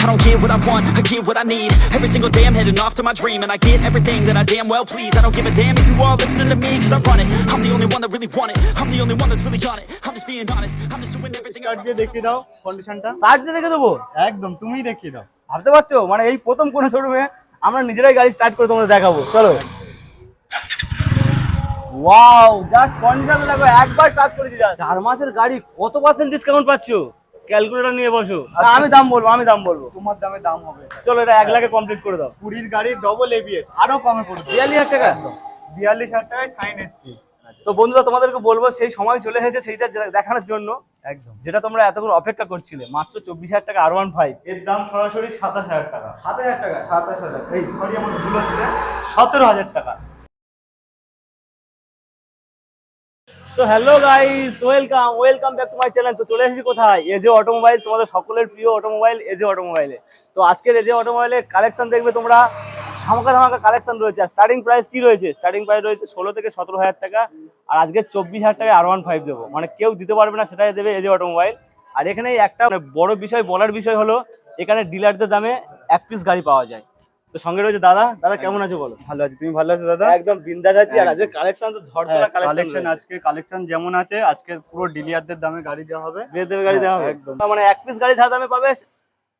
I don't get what I want, I get what I need Every single day I'm heading off to my dream And I get everything that I damn well please I don't give a damn if you all listening to me Cause I run it, I'm the only one that really want it I'm the only one that's really on it I'm just being honest, I'm just doing everything I start দিয়ে দেখিয়ে দাও কন্ডিশনটা search দিয়ে দেখে দেবো একদম তুমিই দেখিয়ে দাও ভাবতে পারছ মানে এই প্রথম কোনো শোরুমে আমরা নিজেরাই গাড়ি স্টার্ট করে তোমাদের দেখাবো চলো ওয়াও জাস্ট কন্ডিশন দেখো একবার টাচ করে দিলা চার মাসের গাড়ি কত পার্সেন্ট ডিসকাউন্ট পাচ্ছো ক্যালকুলেটর নিয়ে বসো। না, আমি দাম বলব আমি দাম বলব। তোমার দামে দাম হবে। চলো এটা এক লাখে কমপ্লিট করে দাও। কুড়ির গাড়ি ডবল এবিএস আরও কমে পড়বে। বিয়াল্লিশ হাজার টাকা? বিয়াল্লিশ হাজার টাকায় সাইন এসপি তো বন্ধুরা তোমাদেরকে বলব সেই সময় চলে এসেছে সেইটা দেখানোর জন্য। একদম। যেটা তোমরা এতক্ষণ অপেক্ষা করছিলে মাত্র চব্বিশ হাজার টাকা আর ওয়ান ফাইভ এর দাম সরাসরি সাতাশ হাজার টাকা। সাত হাজার টাকা? সাতাশ হাজার। এই সরি আমার ভুল হচ্ছে। সতেরো হাজার টাকা। So hello guys welcome welcome back to my channel তো চলে এসেছি কোথায়? এজে অটোমোবাইল তোমাদের সকলের প্রিয় অটোমোবাইল এজে অটোমোবাইলে তো আজকের এজে অটোমোবাইলে কালেকশন দেখবে তোমরা। ধামাকা ধামাকা কালেকশন রয়েছে। আর স্টার্টিং প্রাইস কি রয়েছে? স্টার্টিং প্রাইস রয়েছে ষোলো থেকে সতেরো হাজার টাকা। আর আজকে চব্বিশ হাজার টাকায় আর ওয়ান ফাইভ দেবো। মানে কেউ দিতে পারবে না, সেটাই দেবে এজে অটোমোবাইল আর এখানে একটা মানে বড় বিষয়, বলার বিষয় হলো, এখানে ডিলারদের দামে এক পিস গাড়ি পাওয়া যায়। তো সঙ্গে রয়েছে দাদা। দাদা কেমন আছে বলো? ভালো আছে। তুমি ভালো আছো দাদা? একদম বিন্দাস আছি। আর আজকে কালেকশন তো কালেকশন কালেকশন আজকে কালেকশন যেমন আছে আজকে পুরো ডিলিয়ারদের দামে গাড়ি দেওয়া হবে। দেবে গাড়ি দেওয়া হবে। হ্যাঁ, একদম। মানে এক পিস গাড়ি যা দামে পাবে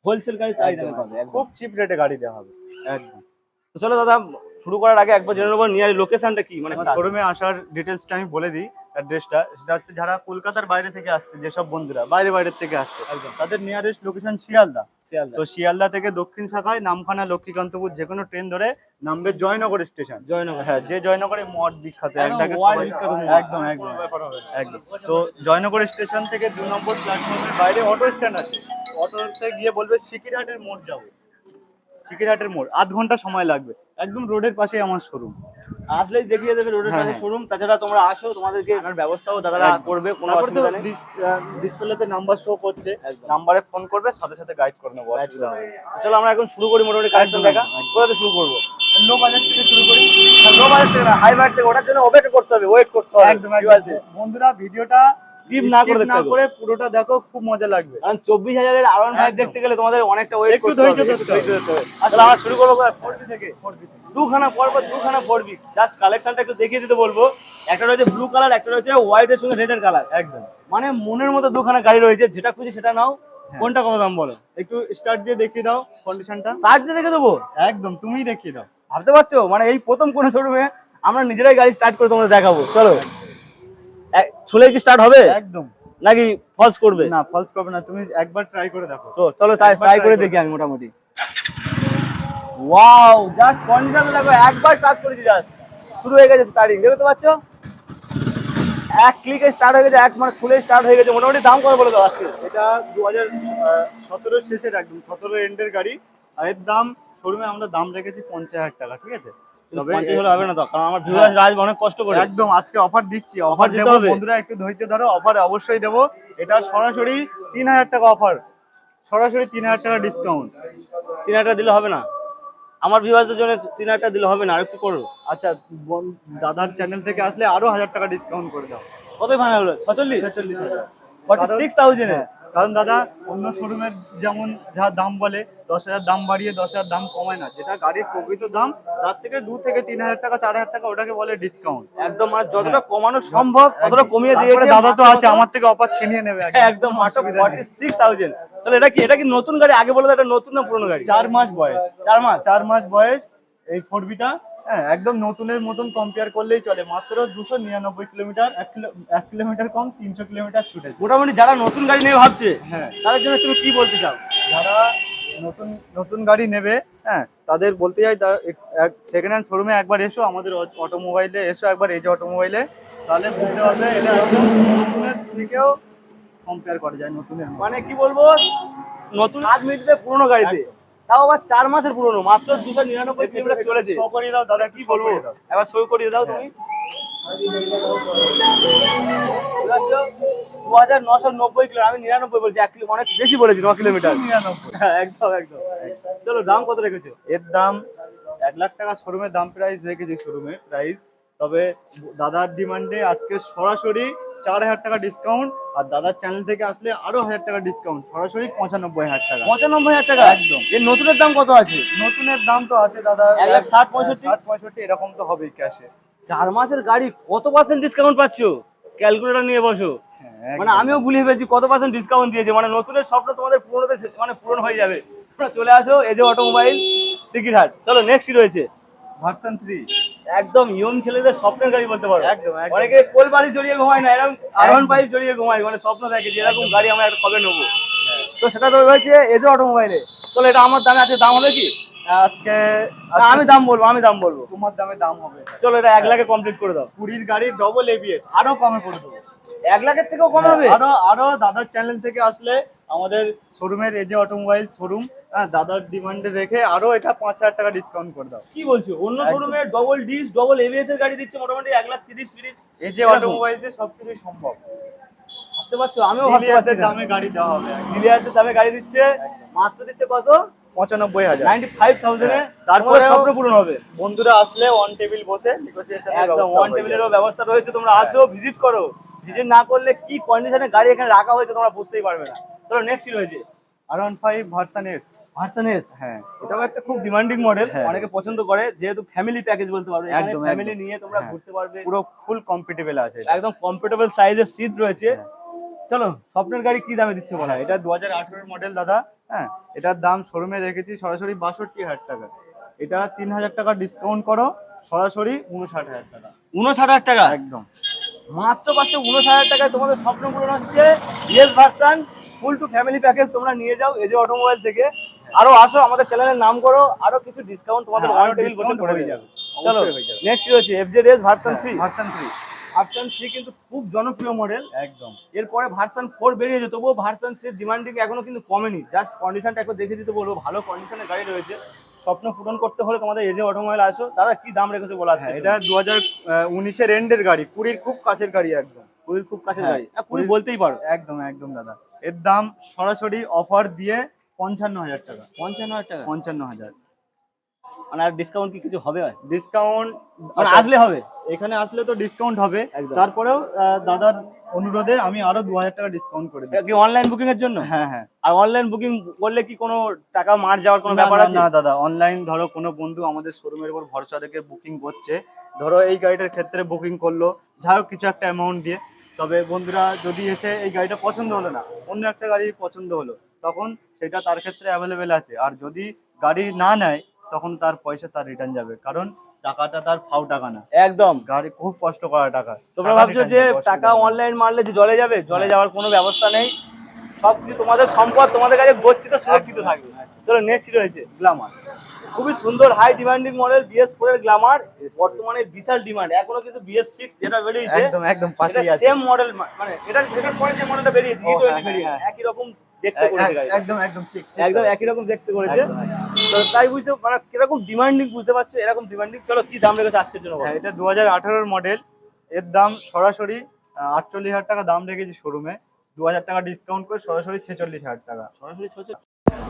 হোলসেল গাড়ি তাই দামে পাবে। খুব চিপ রেটে গাড়ি দেওয়া হবে। একদম। তো চলো দাদা শুরু করার আগে একবার জেনে নেব নিয়ার লোকেশনটা কি? মানে শোরুমে আসার ডিটেলসটা আমি বলে দিই। অ্যাড্রেসটা সেটা হচ্ছে যারা কলকাতার বাইরে থেকে আসছে যেসব বন্ধুরা বাইরে বাইরের থেকে আসছে তাদের নিয়ারেস্ট লোকেশন শিয়ালদা। তো শিয়ালদা থেকে দক্ষিণ শাখায় নামখানা লক্ষ্মীকান্তপুর যে কোনো ট্রেন ধরে নামবে জয়নগর স্টেশন জয়নগর হ্যাঁ যে জয়নগরে মঠ বিখ্যাত। একদম একদম একদম তো জয়নগর স্টেশন থেকে দু নম্বর প্ল্যাটফর্মের বাইরে অটো স্ট্যান্ড আছে। অটোতে গিয়ে বলবে সিকিরহাটের মোড় যাব। সিকিরহাটের মোড় আধ ঘণ্টা সময় লাগবে। একদম রোডের পাশে আমার শোরুম আসলেই দেখিয়ে দেবে রোডের হ্যাঁ, হ্যাঁ। শোরুম তাছাড়া তোমরা আসো তোমাদেরকে এখানে ব্যবস্থাও দাদারা করবে কোনো অসুবিধা নেই। ডিসপ্লেতে নাম্বার শো করছে। নাম্বারে ফোন করবে সাথে সাথে গাইড করে নেব। চলো আমরা এখন শুরু করি মোটামুটি কালেকশন দেখা। কোথা শুরু করব? লো বাজার থেকে শুরু করি। লো বাজেট থেকে হাই বাজেট থেকে। ওটার জন্য ওয়েট করতে হবে ওয়েট করতে হবে। একদম আছে একদম বন্ধুরা ভিডিওটা Skip না করে না করে পুরোটা দেখো খুব মজা লাগবে। কারণ চব্বিশ হাজারের আর ওয়ান ফাইভ দেখতে গেলে তোমাদের অনেকটা ওয়েট একটু করতে হবে। ধৈর্য ধরতে হবে। তাহলে আমরা শুরু করব ফোর বি থেকে। দুখানা পর পর দুখানা ফোর বি জাস্ট কালেকশনটা একটু দেখিয়ে দিতে বলব। একটা রয়েছে ব্লু কালার একটা রয়েছে হোয়াইটের সঙ্গে রেডের কালার একদম। মানে মনের মতো দুখানা গাড়ি রয়েছে যেটা খুঁজে সেটা নাও। কোনটা কত দাম বলো? একটু স্টার্ট দিয়ে দেখিয়ে দাও কন্ডিশনটা স্টার্ট দিয়ে দেখে দেবো? একদম তুমিই দেখিয়ে দাও। ভাবতে পারছ? মানে এই প্রথম কোনো শোরুমে আমরা নিজেরাই গাড়ি স্টার্ট করে তোমাদের দেখাবো। চলো। ছুলে কি স্টার্ট হবে? একদম। নাকি ফলস করবে? না ফলস করবে না তুমি একবার ট্রাই করে দেখো। তো চলো ট্রাই ট্রাই করে দেখি আমি মোটামুটি। ওয়াও জাস্ট কন্ডিশন দেখো একবার টাচ করেছি জাস্ট শুরু হয়ে গেছে স্টার্টিং দেখতে পাচ্ছ? এক ক্লিকে স্টার্ট হয়ে গেছে এক মানে খুলে স্টার্ট হয়ে গেছে মোটামুটি দাম কত বলে দাও আজকে? এটা দু হাজার সতেরো শেষের একদম সতেরো এন্ডের গাড়ি আর এর দাম শোরুমে আমরা দাম রেখেছি পঞ্চাশ হাজার টাকা ঠিক আছে? পঞ্চাশ হলে হবে না তো? কারণ আমার ভিউয়ার্স আজ অনেক কষ্ট করে। একদম আজকে অফার দিচ্ছি। অফার দেবো বন্ধুরা একটু ধৈর্য ধরো অফার অবশ্যই দেবো। এটা সরাসরি তিন হাজার টাকা অফার সরাসরি তিন হাজার টাকা ডিসকাউন্ট তিন হাজার টাকা দিলে হবে না? আমার জন্য তিন হাজার টাকা দিলে হবে না? করো। আচ্ছা দাদার চ্যানেল থেকে আসলে আরও হাজার টাকা ডিসকাউন্ট করে দাও। কত ফাইনাল হলো? ছচল্লিশ? ছেচল্লিশ হাজার। ফর্টি সিক্স থাউজেন্ডে কারণ দাদা অন্য শোরুমের যেমন যা দাম বলে দশ হাজার দাম বাড়িয়ে দশ হাজার দাম কমায় না। যেটা গাড়ির প্রকৃত দাম তার থেকে দু থেকে তিন হাজার টাকা চার হাজার টাকা ওটাকে বলে ডিসকাউন্ট একদম মানে যতটা কমানো সম্ভব ততটা কমিয়ে দিয়েছে দাদা তো আছে আমার থেকে অফার ছিনিয়ে নেবে হ্যাঁ, একদম মাত্র ফর্টি সিক্স থাউজেন্ড তাহলে এটা কি এটা কি নতুন গাড়ি? আগে বলে এটা নতুন না পুরনো গাড়ি? চার মাস বয়স। চার মাস? চার মাস বয়স এই ফোর বিটা হ্যাঁ একদম নতুনের মতন কম্পেয়ার করলেই চলে। মাত্র দুশো নিরানব্বই কিলোমিটার এক কিলো এক কিলোমিটার কম তিনশো কিলোমিটার ছুটে মোটামুটি যারা নতুন গাড়ি নিয়ে ভাবছে হ্যাঁ। তাদের জন্য তুমি কি বলতে চাও? যারা নতুন নতুন গাড়ি নেবে হ্যাঁ তাদের বলতে চাই সেকেন্ড হ্যান্ড শোরুমে একবার এসো আমাদের অটোমোবাইলে এসো একবার এই যে অটোমোবাইলে তাহলে বুঝতে পারবে এটা একদম নতুনের থেকেও কম্পেয়ার করা যায় নতুনের মানে কি বলব? নতুন আজ মিনিটে পুরনো গাড়িতে। তাও আবার চার মাসের পুরনো মাত্র দুশো নিরানব্বই কিলোমিটার চলেছে। শো করিয়ে দাও দাদা কি বলব? এবার সই করিয়ে দাও তুমি। দু হাজার নশো নব্বই কিলো আমি নিরানব্বই বলছি এক কিলো অনেক বেশি বলেছি ন কিলোমিটার। হ্যাঁ একদম একদম। চলো দাম কত রেখেছো? এর দাম এক লাখ টাকা শোরুমের দাম প্রাইস রেখেছি শোরুমে প্রাইস। তবে দাদার ডিমান্ডে আজকে সরাসরি চার হাজার টাকা ডিসকাউন্ট আর দাদার চ্যানেল থেকে আসলে আরও হাজার টাকা ডিসকাউন্ট সরাসরি পঁচানব্বই হাজার টাকা। পঁচানব্বই হাজার টাকা? একদম। এর নতুনের দাম কত আছে? নতুনের দাম তো আছে দাদা এক লাখ ষাট পঁয়ষট্টি? ষাট পঁয়ষট্টি এরকম তো হবেই ক্যাশে চার মাসের গাড়ি কত পার্সেন্ট ডিসকাউন্ট পাচ্ছ? ক্যালকুলেটর নিয়ে বসো। মানে আমিও গুলিয়ে ফেলছি কত পার্সেন্ট ডিসকাউন্ট দিয়েছে। মানে নতুনের স্বপ্ন তোমাদের পুরোনোতে মানে পূরণ হয়ে যাবে। তোমরা চলে আসো এই যে অটোমোবাইল সিকিরহাট চলো নেক্সট কি রয়েছে? ভার্সন থ্রি একদম ইয়ং ছেলেদের স্বপ্নের গাড়ি বলতে পারো। একদম। অনেকে কোল বাড়ি জড়িয়ে ঘুমায় না এরকম আর ওয়ান ফাইভ জড়িয়ে ঘুমায় মানে স্বপ্ন দেখে যে এরকম গাড়ি আমরা একটা কবে নেব। তো সেটা তো রয়েছে এজে অটোমোবাইলে চলো এটা আমার দামে আছে দাম হবে কি? আজকে আমি দাম বলব আমি দাম বলব। তোমার দামে দাম হবে। চলো এটা এক লাখে কমপ্লিট করে দাও। কুড়ির গাড়ি ডবল এবিএস আরও কমে করে দেবো। এক লাখের থেকেও কম হবে? আরও আরও দাদার চ্যানেল থেকে আসলে আমাদের শোরুমের এজে অটোমোবাইল শোরুম হ্যাঁ দাদার ডিমান্ডে রেখে আরও এটা পাঁচ হাজার টাকা ডিসকাউন্ট করে দাও। কি বলছো? অন্য। শোরুমে ডবল ডিস ডবল এবিএস এর গাড়ি দিচ্ছে মোটামুটি এক লাখ তিরিশ তিরিশ। এরকম। অটোমোবাইলসে সবকিছু সম্ভব। ভাবতে পারছ? আমিও ভাবতে পারছি দামে গাড়ি দেওয়া হবে। মিলিয়ার্ডের দামে গাড়ি দিচ্ছে। মাত্র দিচ্ছে কত? পঁচানব্বই হাজার। নাইনটি ফাইভ থাউজেন্ডে হ্যাঁ। তারপরে তারপরেও- স্বপ্ন পূরণ হবে। বন্ধুরা আসলে অন টেবিল বসে একদম ওয়ান টেবিলেরও ব্যবস্থা রয়েছে। তোমরা আসো ভিজিট করো। ভিজিট না করলে কি কন্ডিশনে গাড়ি এখানে রাখা হয়েছে তোমরা বুঝতেই পারবে না। চলো নেক্সট রয়েছে? R one five version S version S হ্যাঁ। এটাও একটা খুব ডিমান্ডিং মডেল হ্যাঁ। অনেকে পছন্দ করে যেহেতু ফ্যামিলি প্যাকেজ বলতে পারবে এখানে ফ্যামিলি নিয়ে তোমরা হ্যাঁ। ঘুরতে পারবে। পুরো ফুল আছে একদম কমফোর্টেবল সাইজের সিট রয়েছে। হ্যাঁ। চলো স্বপ্নের গাড়ি কি দামে দিচ্ছে বলা? এটা দু হাজার মডেল দাদা। হ্যাঁ এটার দাম শোরুমে রেখেছি সরাসরি বাষট্টি হাজার টাকা। এটা তিন হাজার টাকা ডিসকাউন্ট করো সরাসরি উনষাট হাজার টাকা। উনষাট হাজার টাকা? একদম। মাত্র পাচ্ছ উনষাট হাজার টাকায় তোমাদের স্বপ্ন পূরণ হচ্ছে। Yes version full to family package তোমরা নিয়ে যাও এজে অটোমোবাইল থেকে। আরও আসো আমাদের চ্যানেলের নাম করো আরও কিছু ডিসকাউন্ট তোমাদের হ্যাঁ, অন আরও টেবিল বসে করে হয়ে যাবে। চলো হয়ে। নেক্সট রয়েছে FZ S version three version three version three কিন্তু খুব জনপ্রিয় মডেল একদম। এরপরে ভার্সন ফোর বেরিয়েছে তবুও ভার্সন থ্রি ডিমান্ডিং এখনও কিন্তু কমেনি। জাস্ট কন্ডিশনটা একবার দেখে দিতে বলব ভালো কন্ডিশনের গাড়ি রয়েছে। স্বপ্ন পূরণ করতে হলে তোমাদের এজে অটোমোবাইল আসো। দাদা কি দাম রেখেছে বলা আছে হ্যাঁ এটা দু হাজার উনিশের এন্ডের গাড়ি কুড়ির খুব কাছের গাড়ি একদম। পুরীর খুব কাছে হ্যাঁ, গাড়ি। হ্যাঁ, পুরী বলতেই পারো। একদম একদম দাদা। এর দাম সরাসরি অফার দিয়ে পঞ্চান্ন হাজার টাকা। পঞ্চান্ন হাজার টাকা? পঞ্চান্ন হাজার। মানে আর ডিসকাউন্ট কি কিছু হবে? ডিসকাউন্ট মানে আসলে হবে? এখানে আসলে তো ডিসকাউন্ট হবে। তারপরেও দাদার অনুরোধে আমি আরও দু হাজার টাকা ডিসকাউন্ট করে দিই কি অনলাইন বুকিং এর জন্য? হ্যাঁ হ্যাঁ। আর অনলাইন বুকিং করলে কি কোনো টাকা মার যাওয়ার কোনো ব্যাপার আছে? না দাদা অনলাইন ধরো কোনো বন্ধু আমাদের শোরুমের উপর ভরসা রেখে বুকিং করছে। ধরো এই গাড়িটার ক্ষেত্রে বুকিং করল। যাই হোক কিছু একটা অ্যামাউন্ট দিয়ে। তবে বন্ধুরা যদি এসে এই গাড়িটা পছন্দ হলো না অন্য একটা গাড়ি পছন্দ হলো তখন সেটা তার ক্ষেত্রে অ্যাভেলেবেল আছে। আর যদি গাড়ি না নেয় তখন তার পয়সা তার রিটার্ন যাবে। কারণ টাকাটা তার ফাউ টাকা না। একদম। গাড়ি খুব কষ্ট করা টাকা। তোমরা ভাবছ যে টাকা অনলাইন মারলে যে জলে যাবে? জলে হ্যাঁ। যাওয়ার কোনো ব্যবস্থা নেই। সব কিছু তোমাদের সম্পদ তোমাদের কাছে গচ্ছিত সুরক্ষিত থাকবে। চলো নেক্সট রয়েছে। গ্ল্যামার খুবই সুন্দর high demanding model BS four এর গ্ল্যামার বর্তমানে বিশাল ডিমান্ড এখনও কিন্তু বিএস সিক্স যেটা বেরিয়েছে একদম একদম পাশেই আছে। সেম মডেল মানে এটা এটার পরে যে মডেলটা বেরিয়েছে E20 হ্যাঁ, হ্যাঁ। একই রকম দেখতে করেছে একদম একদম ঠিক একদম একই রকম দেখতে করেছে। তো তাই বুঝতে মানে কীরকম ডিমান্ডিং বুঝতে পারছ এরকম ডিমান্ডিং চলো কি দাম রেখেছে আজকের জন্য? হ্যাঁ এটা দু হাজার মডেল এর দাম সরাসরি আটচল্লিশ হাজার টাকা দাম রেখেছি শোরুমে দু হাজার টাকা ডিসকাউন্ট করে সরাসরি ছেচল্লিশ হাজার টাকা। সরাসরি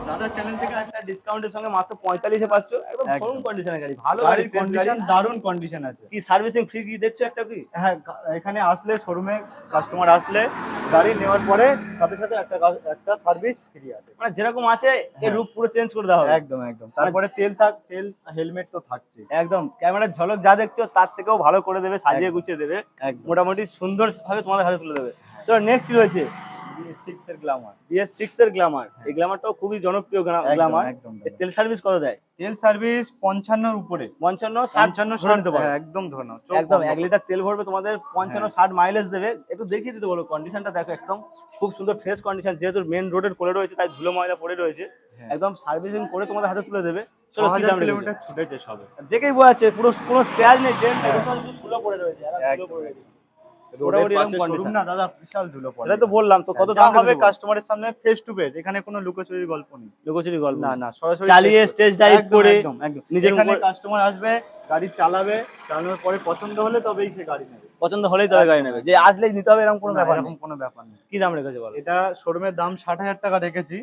দাদার চ্যানেল থেকে একটা ডিসকাউন্টের সঙ্গে মাত্র পঁয়তাল্লিশে পাচ্ছ। একদম কন্ডিশনের গাড়ি ভালো গাড়ির কন্ডিশন দারুণ কন্ডিশন আছে। কি সার্ভিসিং ফ্রি কি দেখছ একটা কি? হ্যাঁ এখানে আসলে শোরুমে কাস্টমার আসলে গাড়ি নেওয়ার পরে সাথে সাথে একটা একটা সার্ভিস ফ্রি আছে। মানে যেরকম আছে এর হ্যাঁ। রূপ পুরো চেঞ্জ করে দেওয়া হবে। একদম একদম। তারপরে তেল থাক তেল হেলমেট তো থাকছে একদম। ক্যামেরার ঝলক যা দেখছ তার থেকেও ভালো করে দেবে সাজিয়ে গুছিয়ে দেবে। মোটামুটি সুন্দর ভাবে তোমাদের হাতে তুলে দেবে। চলো নেক্সট রয়েছে। সিক্স এর গ্লামার বিএস এর গ্ল্যামার এই গ্ল্যামারটাও খুবই জনপ্রিয় গ্ল্যামার তেল সার্ভিস কত দেয়? তেল সার্ভিস পঞ্চান্নর উপরে। পঞ্চান্ন ষাট পঞ্চান্ন ধরে নিতে পারো। একদম ধরো চোখ একদম বন্ধ লিটার তেল ভরবে তোমাদের পঞ্চান্ন। ষাট মাইলেজ দেবে। একটু দেখিয়ে দিতে বলো কন্ডিশনটা দেখো একদম। খুব সুন্দর ফ্রেশ কন্ডিশন যেহেতু মেন রোডের পড়ে রয়েছে তাই ধুলো ময়লা পড়ে রয়েছে। হ্যাঁ। একদম সার্ভিসিং করে তোমাদের হাতে তুলে দেবে। চলো কি দাম কিলোমিটার ছুটেছে সবে। দেখেই বোঝা যাচ্ছে পুরো কোনো স্ক্র্যাচ নেই হ্যাঁ। কোথাও শুধু ধুলো পড়ে রয়েছে ধুলো পড়ে রয়েছে। সেটা তো বললাম তো কত দাম হবে হবে কাস্টমারের সামনে ফেস টু ফেস এখানে কোনো লুকোচুরির গল্প নেই। লুকোচুরি গল্প না না সরাসরি চালিয়ে স্টেজ ড্রাইভ করে একদম একদম। নিজের এখানে কাস্টমার আসবে গাড়ি চালাবে চালানোর পরে পছন্দ হলে তবেই সে গাড়ি নেবে। পছন্দ হলেই তবে গাড়ি নেবে। যে আসলেই নিতে হবে এরকম কোনো ব্যাপার এরকম কোনো ব্যাপার নেই। কি দাম রেখেছে বলো? এটা শোরুমের দাম ষাট হাজার টাকা রেখেছি।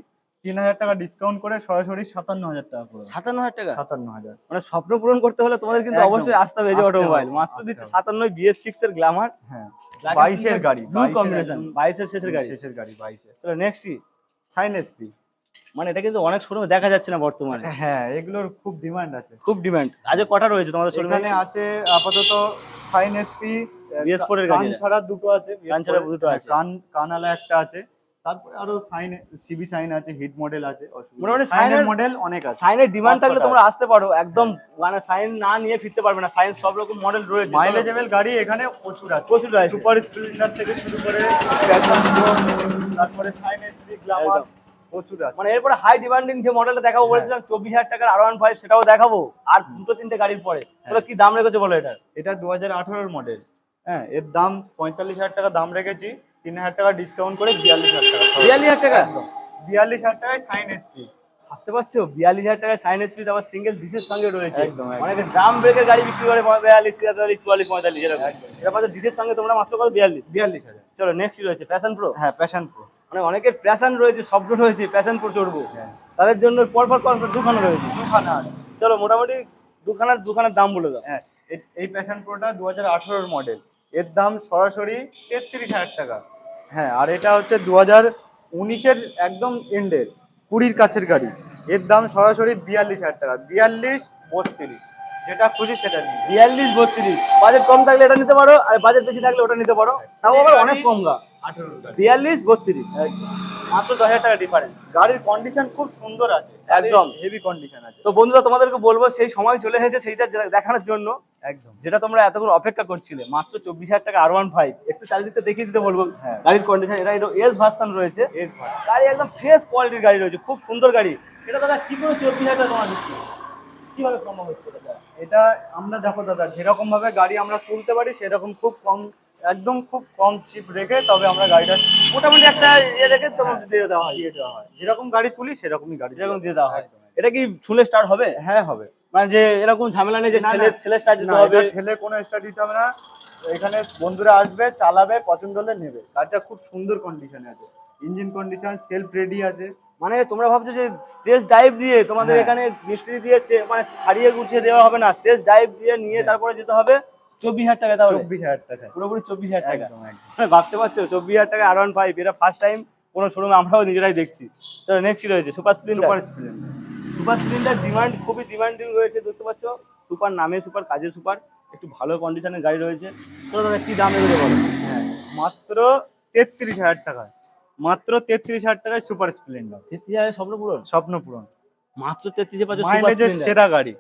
তিন হাজার টাকা ডিসকাউন্ট করে সরাসরি সাতান্ন হাজার টাকা পড়বে সাতান্ন হাজার টাকা? সাতান্ন হাজার। মানে স্বপ্ন পূরণ করতে হলে তোমাদের কিন্তু অবশ্যই আসতে হবে যে অটোমোবাইল মাত্র দিচ্ছে সাতান্ন বিএস সিক্স এর গ্ল্যামার হ্যাঁ। বাইশের গাড়ি ব্লু কম্বিনেশন বাইশের শেষের গাড়ি। শেষের গাড়ি বাইশের। নেক্সট সাইন এসপি মানে এটা কিন্তু অনেক শোরুমে দেখা যাচ্ছে না বর্তমানে। হ্যাঁ এগুলোর খুব ডিমান্ড আছে। খুব ডিমান্ড আজ কটা রয়েছে তোমাদের শোরুমে? এখানে আছে আপাতত সাইন এসপি BS4 এর কান গাড়ি আছে। ছাড়া দুটো আছে কান ছাড়া দুটো হ্যাঁ, আছে। কান কানালা একটা আছে। তারপরে আরও সাইন সিবি সাইন আছে হিট মডেল আছে মোটামুটি সাইনের সাইনের- মডেল অনেক আছে। সাইনের ডিমান্ড থাকলে তোমরা আসতে পারো একদম মানে সাইন না নিয়ে ফিরতে পারবে না সাইন সব রকম মডেল রয়েছে। মাইলেজেবল গাড়ি এখানে প্রচুর আছে। প্রচুর রয়েছে সুপার স্প্লেন্ডার থেকে শুরু করে তারপরে সাইন এসপি গ্ল্যামার প্রচুর আছে। মানে এরপরে হাই ডিমান্ডিং যে মডেলটা দেখাবো হ্যাঁ। বলেছিলাম চব্বিশ হাজার টাকার আর ওয়ান ফাইভ সেটাও দেখাবো আর দুটো তিনটে গাড়ির পরে। তোমরা কি দাম রেখেছো বলো এটার? এটা দু হাজার আঠারোর মডেল হ্যাঁ এর দাম পঁয়তাল্লিশ হাজার টাকা দাম রেখেছি। তিন হাজার টাকা ডিসকাউন্ট করে বিয়াল্লিশ হাজার টাকা। বিয়াল্লিশ হাজার টাকা? বিয়াল্লিশ হাজার টাকায় সাইন এসপি ভাবতে পারছ? বিয়াল্লিশ হাজার টাকায় সাইন স্পিড আবার সিঙ্গেল ডিসের সঙ্গে রয়েছে। অনেকে ড্রাম ব্রেকের গাড়ি বিক্রি করে বিয়াল্লিশ তেতাল্লিশ চুয়াল্লিশ পঁয়তাল্লিশ এরকম। এটা পাচ্ছে ডিসের সঙ্গে তোমরা মাত্র করো বিয়াল্লিশ। বিয়াল্লিশ হাজার। চলো নেক্সট রয়েছে প্যাশন প্রো হ্যাঁ প্যাশন প্রো মানে অনেকের প্যাশন রয়েছে শব্দ রয়েছে প্যাশন প্রো চড়বো। হ্যাঁ। তাদের জন্য পরপর পরপর দুখানা রয়েছে। দুখানা চলো মোটামুটি দুখানার দুখানার দাম বলে দাও। হ্যাঁ এই প্যাশন প্রোটা দু হাজার আঠারোর মডেল এর দাম সরাসরি তেত্রিশ হাজার টাকা। হ্যাঁ আর এটা হচ্ছে দু হাজার উনিশের একদম এন্ডের কুড়ির কাছের গাড়ি। এর দাম সরাসরি বিয়াল্লিশ হাজার টাকা। বিয়াল্লিশ, বত্রিশ। যেটা খুশি সেটা বিয়াল্লিশ, বত্রিশ। বাজেট কম থাকলে এটা নিতে পারো, আর বাজেট বেশি থাকলে ওটা নিতে পারো। তাও আবার অনেক কম গা বিয়াল্লিশ বত্রিশ। মাত্র দশ হাজার টাকা ডিফারেন্স গাড়ির কন্ডিশন খুব সুন্দর আছে। একদম। হেভি কন্ডিশন আছে। তো বন্ধুরা তোমাদেরকে বলব সেই সময় চলে এসেছে সেইটা দেখানোর জন্য। একদম। যেটা তোমরা এতক্ষণ অপেক্ষা করছিলে। মাত্র চব্বিশ হাজার টাকা আর ওয়ান ফাইভ একটু চারিদিকটা দেখিয়ে দিতে বলব হ্যাঁ। গাড়ির কন্ডিশন এটা এস ভার্সন রয়েছে। গাড়ি একদম ফ্রেশ কোয়ালিটির গাড়ি রয়েছে। খুব সুন্দর গাড়ি। এটা দাদা কি করে চব্বিশ হাজার টাকা তোমার দিচ্ছি কীভাবে সম্ভব হচ্ছে এটা? এটা আমরা দেখো দাদা যেরকম ভাবে গাড়ি আমরা তুলতে পারি সেরকম খুব কম একদম খুব কম চিপ রেখে তবে আমরা গাড়িটা মোটামুটি একটা ইয়ে রেখে তোমার দিয়ে দেওয়া হয়। দিয়ে দেওয়া হয়। যেরকম গাড়ি তুলি সেরকমই গাড়ি যেরকম দিয়ে দেওয়া হয়। এটা কি ছুলে স্টার্ট হবে? হ্যাঁ হবে। মানে যে এরকম ঝামেলা নেই যে ছেলে ছেলে স্টার্ট দিতে হবে? ঠেলে কোনো স্টার্ট দিতে হবে না। এখানে বন্ধুরা আসবে চালাবে পছন্দ হলে নেবে। গাড়িটা খুব সুন্দর কন্ডিশনে আছে। ইঞ্জিন কন্ডিশন সেলফ রেডি আছে। মানে তোমরা ভাবছ যে স্টেজ ডাইভ দিয়ে তোমাদের হ্যাঁ। এখানে মিস্ত্রি দিয়ে চে- মানে সারিয়ে গুছিয়ে দেওয়া হবে না। স্টেজ ডাইভ দিয়ে নিয়ে হ্যাঁ। তারপরে যেতে হবে? চব্বিশ হাজার টাকা তাহলে। চব্বিশ হাজার টাকা। পুরোপুরি চব্বিশ হাজার টাকা। মানে ভাবতে পারছ চব্বিশ হাজার টাকা আর ওয়ান ফাইভ এটা ফার্স্ট টাইম কোনো শোরুমে আমরাও নিজেরাই দেখছি। নেক্সট রয়েছে? Super splendor super splendor super splendor demand খুবই ডিমান্ডিং রয়েছে দেখতে পাচ্ছ? সুপার নামে সুপার কাজে সুপার একটু ভালো কন্ডিশনের গাড়ি রয়েছে। তো দাদা কি দাম এগুলো বলো? হ্যাঁ মাত্র তেত্রিশ হাজার টাকা। মাত্র তেত্রিশ হাজার টাকায় সুপার স্প্লেন্ডার তেত্রিশ হাজার স্বপ্ন পূরণ? স্বপ্ন পূরণ। মাত্র তেত্রিশে স্প্লেন্ডার সেরা গাড়ি।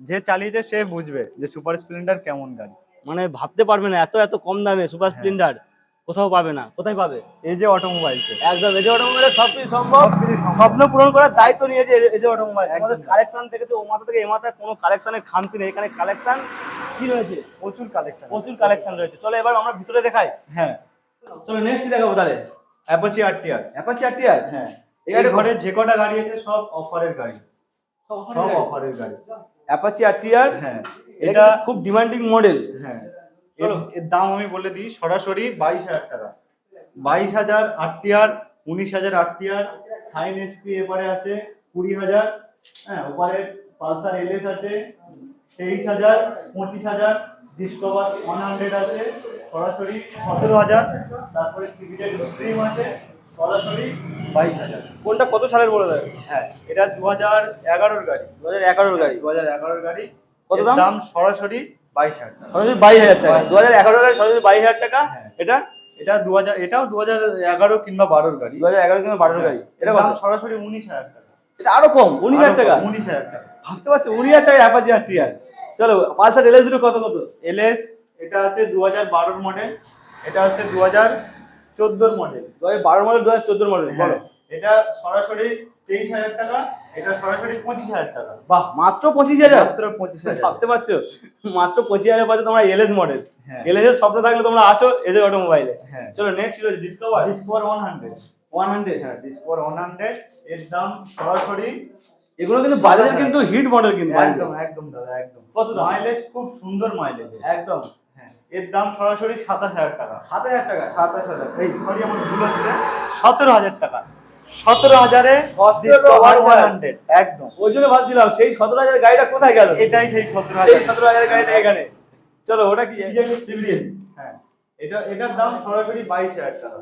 যে চালিয়েছে সে বুঝবে যে সুপার স্প্লেন্ডার কেমন গাড়ি। মানে ভাবতে পারবে না এত এত কম দামে সুপার হ্যাঁ। স্প্লেন্ডার কোথাও পাবে না কোথায় পাবে? এই যে অটোমোবাইল একদম এজে অটোমোবাইলের সব কিছু সম্ভব। স্বপ্ন পূরণ করার দায়িত্ব নিয়েছে এই যে অটোমোবাইল। আমাদের কালেকশন থেকে তো ও মাথা থেকে এ মাথায় কোনো কালেকশনের খামতি নেই। এখানে কালেকশন কি রয়েছে? প্রচুর কালেকশন প্রচুর কালেকশন রয়েছে। চলো এবার আমরা ভিতরে দেখাই। হ্যাঁ। চলো নেক্সট দেখাবো তাহলে। Apache RTR Apache R T R হ্যাঁ। এই এই গাড়ি ঘরে যে কটা গাড়ি আছে সব অফারের গাড়ি। সব অফারের গাড়ি। অ্যাপাচি আর টি আর হ্যাঁ এটা খুব ডিমান্ডিং মডেল হ্যাঁ। এর- দাম আমি বলে দিই সরাসরি বাইশ হাজার টাকা বাইশ হাজার আরটিআর উনিশ হাজার আরটিআর সাইন এসপি এবারে আছে কুড়ি হাজার হ্যাঁ ওপারে পালসার এলএস আছে তেইশ হাজার পঁচিশ হাজার ডিসকভার ওয়ান হান্ড্রেড আছে সরাসরি সতেরো হাজার তারপরে সিভিটেড স্ট্রিম আছে সরাসরি বাইশ হাজার। কোনটা কত সালের বলে দেয়? হ্যাঁ এটা দু হাজার এগারোর গাড়ি। দু হাজার এগারোর গাড়ি? দু হাজার এগারোর গাড়ি। কত দাম? দাম সরাসরি বাইশ হাজার টাকা। সরাসরি বাইশ হাজার টাকা। দু হাজার এগারো গাড়ি সরাসরি বাইশ হাজার টাকা? হ্যাঁ। এটা? এটা দু হাজার এটাও দু হাজার এগারো কিংবা বারোর গাড়ি। দু হাজার এগারো কিংবা বারোর গাড়ি। এটা দাম সরাসরি উনিশ হাজার টাকা। এটা আরও কম উনিশ হাজার টাকা? উনিশ হাজার টাকা। ভাবতে পারছ উনিশ হাজার টাকা অ্যাপাচি আর টি আর চলো পালসার এলএস কত কত? এলএস এটা আছে দু হাজার বারোর মডেল এটা হচ্ছে দু হাজার চোদ্দোর মডেল দু হাজার বারো মডেল দু হাজার চোদ্দোর মডেল বলো। এটা সরাসরি তেইশ হাজার টাকা এটা সরাসরি পঁচিশ হাজার টাকা। বাহ মাত্র পঁচিশ হাজার? মাত্র পঁচিশ হাজার। ভাবতে পারছ? মাত্র পঁচিশ হাজার পাচ্ছ তোমরা এলএস মডেল হ্যাঁ। এলএস এর স্বপ্ন থাকলে তোমরা আসো এজে অটোমোবাইলে হ্যাঁ। চলো নেক্সট রয়েছে discover discover one hundred one hundred হ্যাঁ ডিসকভার ওয়ান হান্ড্রেড এর দাম সরাসরি এগুলো কিন্তু বাজাজের কিন্তু হিট মডেল কিন্তু একদম একদম দাদা একদম। কত? মাইলেজ খুব সুন্দর মাইলেজ একদম। হ্যাঁ এর দাম সরাসরি সাতাশ হাজার টাকা। সাত হাজার টাকা সাতাশ হাজার। এই সরি আমার ভুল হচ্ছে। সতেরো হাজার টাকা। সতেরো হাজারে একদম। ওই জন্য ভাবছিলাম সেই সতেরো হাজার গাড়িটা কোথায় গেল? এটাই সেই সতেরো হাজার। সতেরো হাজার গাড়িটা এখানে। চলো ওটা কি? হ্যাঁ। এটা এটার দাম সরাসরি বাইশ হাজার টাকা।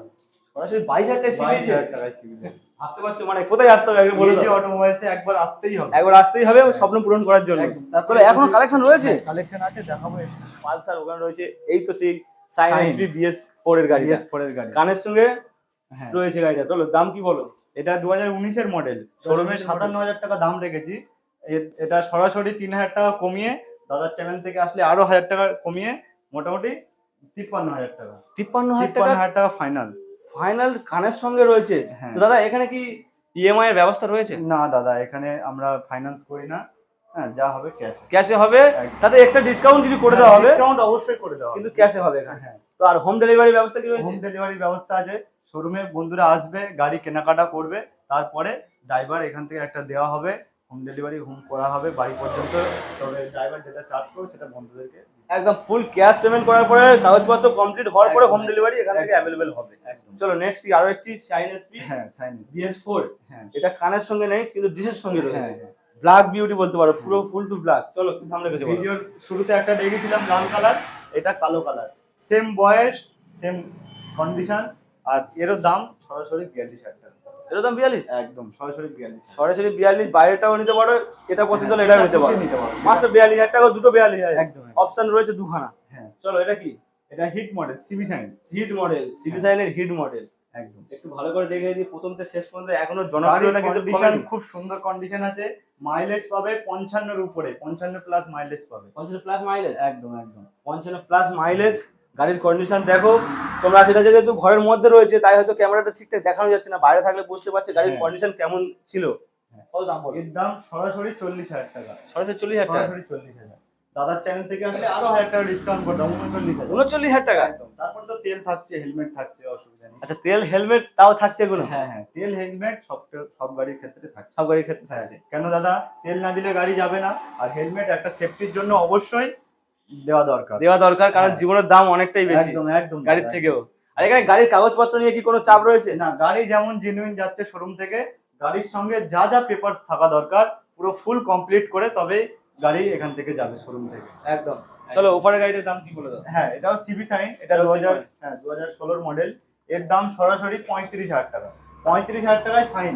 সরাসরি বাইশ হাজার টাকা বাইশ হাজার সিভিজেন পারছ মানে কোথায় আসতে হবে? আগে বলে দাও। অটোমোবাইলসে একবার আসতেই হবে। একবার আসতেই হবে স্বপ্ন পূরণ করার জন্য। একদম। তারপরে এখনও কালেকশন রয়েছে? কালেকশন আছে দেখাবো পালসার ওখানে রয়েছে এই তো সেই সাইন এসপি বিএস ফোর এর গাড়ি বিএস ফোরের গাড়ি। কানের সঙ্গে হ্যাঁ। রয়েছে গাড়িটা। চলো দাম কি বলো? এটা মডেল শোরুমে সাতান্ন হাজার টাকা দাম রেখেছি। এটা সরাসরি তিন হাজার টাকা কমিয়ে দাদার চ্যানেল থেকে আসলে আরও হাজার টাকা কমিয়ে মোটামুটি তিপ্পান্ন হাজার টাকা। তিপ্পান্ন টাকা? হাজার টাকা ফাইনাল ফাইনাল কানের সঙ্গে রয়েছে। হ্যাঁ। দাদা এখানে কি ইএমআই এর ব্যবস্থা রয়েছে? না দাদা এখানে আমরা ফাইন্যান্স করি না। হ্যাঁ যা হবে ক্যাশ ক্যাশে হবে? তাতে এক্সট্রা ডিসকাউন্ট কিছু করে দেওয়া হবে? ডিসকাউন্ট অবশ্যই করে দেওয়া কিন্তু হবে ক্যাশে হবে এখানে। হ্যাঁ। তো আর হোম ডেলিভারি ব্যবস্থা কি রয়েছে? হোম ডেলিভারি ব্যবস্থা আছে। শোরুমে বন্ধুরা আসবে গাড়ি কেনাকাটা করবে। তারপরে ড্রাইভার এখান থেকে একটা দেওয়া হবে। হোম ডেলিভারি হোম করা হবে বাড়ি পর্যন্ত। তবে ড্রাইভার যেটা চার্জ করবে সেটা বন্ধুদেরকে একদম ফুল ক্যাশ পেমেন্ট করার পরে কাগজপত্র কমপ্লিট হওয়ার পরে হোম ডেলিভারি এখান থেকে। অ্যাভেলেবেল হবে। একদম। চলো নেক্সট আরও একটি শাইন এসপি হ্যাঁ সাইনিস বিএস ফোর হ্যাঁ। এটা কানের সঙ্গে নেই কিন্তু ডিশের সঙ্গে রয়েছে। হ্যাঁ। ব্ল্যাক বিউটি বলতে পারো পুরো ফুল টু ব্ল্যাক চলো কি সামনে বলো। ভিডিওর শুরুতে একটা দেখেছিলাম লাল কালার এটা কালো কালার। সেম বয়স সেম কন্ডিশন আর এরও দাম সরাসরি বিয়াল্লিশ হাজার টাকা। দাম বিয়াল্লিশ? একদম সরাসরি বিয়াল্লিশ। সরাসরি বিয়াল্লিশ বাইরেটাও নিতে পারো এটা পছন্দ হলে এটাও নিতে পারো। খুশি নিতে পারো। মাত্র বিয়াল্লিশ হাজার টাকা দুটো বিয়াল্লিশ হাজার। একদম। অপশন রয়েছে দুখানা। হ্যাঁ চলো এটা কি? এটা hit model CB shine hit model CB সাইনের হিট মডেল একদম। একটু ভালো করে দেখে দিই প্রথম থেকে শেষ পর্যন্ত এখনও গাড়ির জনপ্রিয়তা কিন্তু খুব সুন্দর কন্ডিশন আছে। মাইলেজ পাবে পঞ্চান্নর উপরে পঞ্চান্ন প্লাস মাইলেজ পাবে। পঞ্চান্ন প্লাস মাইলেজ একদম একদম। পঞ্চান্ন প্লাস মাইলেজ গাড়ির কন্ডিশন দেখো তোমরা সেটা যেহেতু ঘরের মধ্যে রয়েছে তাই হয়তো ক্যামেরাটা ঠিকঠাক দেখানো যাচ্ছে না বাইরে থাকলে বুঝতে পারছে গাড়ির হ্যাঁ। কন্ডিশন কেমন ছিল। হ্যাঁ। কত দাম এর দাম সরাসরি চল্লিশ হাজার টাকা। সরাসরি চল্লিশ হাজার টাকা? সরাসরি চল্লিশ হাজার। দাদার চ্যানেল থেকে আসলে আরও হাজার টাকা ডিসকাউন্ট উনচল্লিশ হাজার। উনচল্লিশ হাজার টাকা? একদম। তারপর তো তেল থাকছে হেলমেট থাকছে অসুবিধা নেই। আচ্ছা তেল হেলমেট তাও থাকছে এগুলো? হ্যাঁ হ্যাঁ তেল হেলমেট সব সব গাড়ির ক্ষেত্রে থাকছে। সব গাড়ির ক্ষেত্রে হ্যাঁ থাকছে। কেন দাদা তেল না দিলে গাড়ি যাবে না। আর হেলমেট একটা সেফটির জন্য অবশ্যই দেওয়া দরকার। দেওয়া দরকার কারণ হ্যাঁ। জীবনের দাম অনেকটাই বেশি একদম একদম গাড়ির থেকেও। আর এখানে গাড়ির কাগজপত্র নিয়ে কি কোনো চাপ রয়েছে? না গাড়ি যেমন জেনুইন যাচ্ছে শোরুম থেকে গাড়ির সঙ্গে যা যা পেপারস থাকা দরকার পুরো ফুল কমপ্লিট করে তবে গাড়ি এখান থেকে যাবে শোরুম থেকে। একদম চলো ওপারের গাড়িটার দাম কি বলে দাও? হ্যাঁ এটাও সিবি সাইন এটা দু হাজার হ্যাঁ দু হাজার ষোলোর মডেল এর দাম সরাসরি পঁয়ত্রিশ হাজার টাকা। পঁয়ত্রিশ হাজার টাকায় সাইন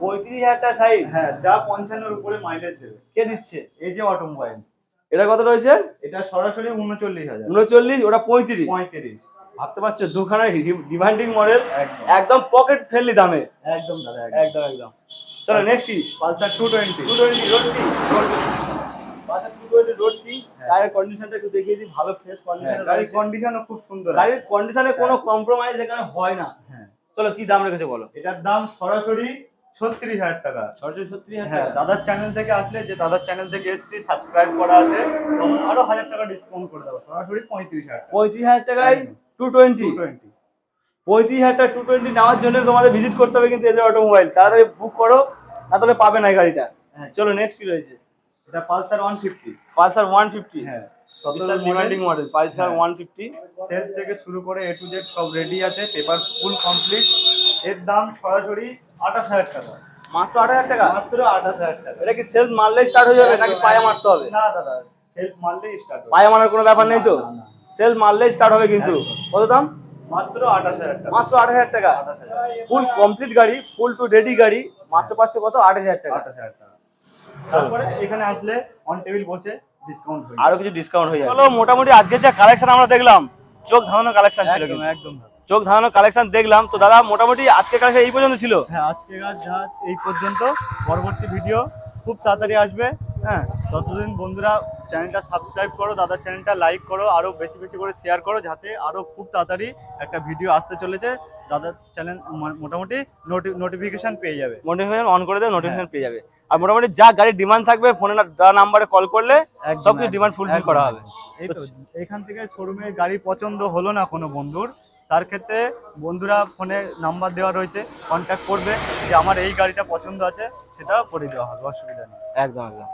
পঁয়ত্রিশ হাজার টাকা সাইন হ্যাঁ যা পঞ্চান্নর উপরে মাইলেজ দেবে। কে দিচ্ছে? এই যে অটোমোবাইল এটা কত রয়েছে? এটা সরাসরি উনচল্লিশ হাজার। উনচল্লিশ ওটা পঁয়ত্রিশ। পঁয়ত্রিশ। ভাবতে পারছ দুখানা ডিমান্ডিং মডেল একদম। পকেট ফ্রেন্ডলি দামে। একদম দাদা একদম। একদম চলো next Pulsar two twenty two twenty রোডটি বাসা টু টোয়েন্টি হ্যাঁ। কন্ডিশনটা একটু দেখিয়ে দিই ভালো ফ্রেশ কন্ডিশন গাড়ির কন্ডিশনও খুব সুন্দর গাড়ির কন্ডিশনে কোনো কম্প্রোমাইজ এখানে হয় না। হ্যাঁ। চলো কি দাম রেখেছে বলো? এটার দাম সরাসরি ছত্রিশ হাজার টাকা। সরাসরি সত্যি হ্যাঁ দাদার চ্যানেল থেকে আসলে যে দাদার চ্যানেল থেকে এসেছি সাবস্ক্রাইব করা আছে তখন আরও হাজার টাকা ডিসকাউন্ট করে দেবো সরাসরি পঁয়ত্রিশ হাজার পঁয়ত্রিশ হাজার টাকায় টু টোয়েন্টি টোয়েন্টি পঁয়ত্রিশ হাজার টাকা টু টোয়েন্টি নেওয়ার জন্য তোমাদের ভিজিট করতে হবে কিন্তু এদের অটোমোবাইল তাড়াতাড়ি বুক করো না তাহলে পাবে না গাড়িটা। হ্যাঁ। চলো নেক্সট কি রয়েছে? এটা Pulsar one fifty Pulsar one fifty হ্যাঁ। ডিমান্ডিং মডেল পালসার হ্যাঁ। ওয়ান ফিফটি সেল থেকে শুরু করে এ টু জেড সব রেডি আছে পেপার ফুল কমপ্লিট এর দাম সরাসরি আঠাশ হাজার টাকা। মাত্র আট হাজার টাকা? মাত্র আঠাশ হাজার টাকা। এটা কি সেলফ মারলেই স্টার্ট হয়ে যাবে নাকি পায়ে মারতে হবে? না দাদা সেলফ মারলেই স্টার্ট পায়ে মারার কোনো ব্যাপার নেই তো। সেলফ মারলেই স্টার্ট হবে কিন্তু। কত দাম? মাত্র আঠাশ হাজার টাকা। মাত্র আট হাজার টাকা। আঠাশ ফুল কমপ্লিট গাড়ি ফুল টু রেডি গাড়ি। মাত্র পাচ্ছ কত? হাজার টাকা। আঠাশ হাজার টাকা। তারপরে এখানে আসলে অন টেবিল বসে হয়ে আরও কিছু ডিসকাউন্ট হয়ে যাবে। চলো মোটামুটি আজকে যা কালেকশন আমরা দেখলাম চোখ ধাঁধানো কালেকশন ছিল একদম কিন্তু। একদম দাদা। চোখ ধাঁধানো কালেকশন দেখলাম। তো দাদা মোটামুটি আজকে কালেকশন এই পর্যন্ত ছিল? হ্যাঁ আজকে যা এই পর্যন্ত। পরবর্তী ভিডিও খুব তাড়াতাড়ি আসবে। হ্যাঁ ততদিন বন্ধুরা চ্যানেলটা সাবস্ক্রাইব করো দাদার চ্যানেলটা লাইক করো আরও বেশি বেশি করে শেয়ার করো যাতে আরও খুব তাড়াতাড়ি একটা ভিডিও আসতে চলেছে। দাদার চ্যানেল মোটামুটি নোটিফিকেশন পেয়ে যাবে। নোটিফিকেশন অন করে দেবে নোটিফিকেশন পেয়ে যাবে। আর মোটামুটি যা গাড়ির ডিমান্ড থাকবে ফোনে নাম্বারে কল করলে একদম, সব কিছু ডিমান্ড ফুলফিল করা হবে। এই তো এখান থেকে শোরুমে গাড়ি পছন্দ হলো না কোনো বন্ধুর তার ক্ষেত্রে বন্ধুরা ফোনে নাম্বার দেওয়া রয়েছে কন্ট্যাক্ট করবে যে আমার এই গাড়িটা পছন্দ আছে সেটা করে দেওয়া হবে অসুবিধা নেই। একদম একদম।